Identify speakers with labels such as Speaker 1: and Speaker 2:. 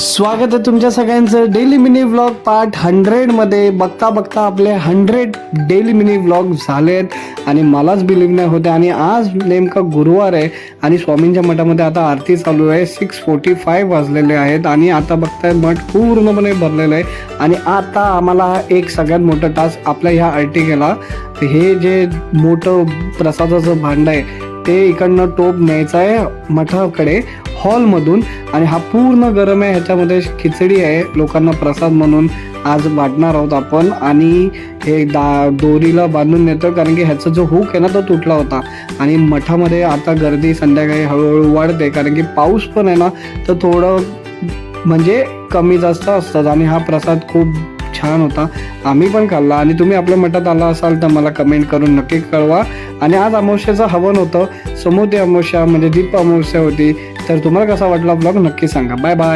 Speaker 1: स्वागत आहे तुमच्या सगळ्यांचं. डेली मिनी व्लॉग पार्ट हंड्रेडमध्ये बघता बघता आपले हंड्रेड डेली मिनी व्लॉग झालेत आणि मलाच बिलीव्ह नाही होते. आणि आज नेमका गुरुवार आहे आणि स्वामींच्या मठामध्ये आता आरती चालू आहे. सिक्स फोर्टी फाईव्ह वाजलेले आहेत आणि आता बघताय मठ पूर्णपणे भरलेलं आहे. आणि आता आम्हाला एक सगळ्यात मोठं टास्क आपल्या ह्या आर्टिकेला हे जे मोठं प्रसादाचं भांड आहे ते इकडनं टोप न्यायचं आहे मठाकडे हॉलमधून. आणि हा पूर्ण गरम आहे ह्याच्यामध्ये खिचडी आहे लोकांना प्रसाद म्हणून आज वाटणार आहोत आपण. आणि हे दा दोरीला बांधून नेतो कारण की ह्याचा जो हुक आहे ना तो तुटला होता. आणि मठामध्ये आता गर्दी संध्याकाळी हळूहळू वाढते कारण की पाऊस पण आहे ना तर थोडं म्हणजे कमी जास्त असतात. आणि हा प्रसाद खूप छान होता. आम्ही पण खाल्ला. आणि तुम्ही आपल्या मठात आला असाल तर मला कमेंट करून नक्की कळवा. आणि आज अमावस्याचं हवन होतं. समुद्री अमावस्या म्हणजे दीप अमावस्या होती. तर तुम्हाला कसा वाटला ब्लॉग नक्की सांगा. Bye bye.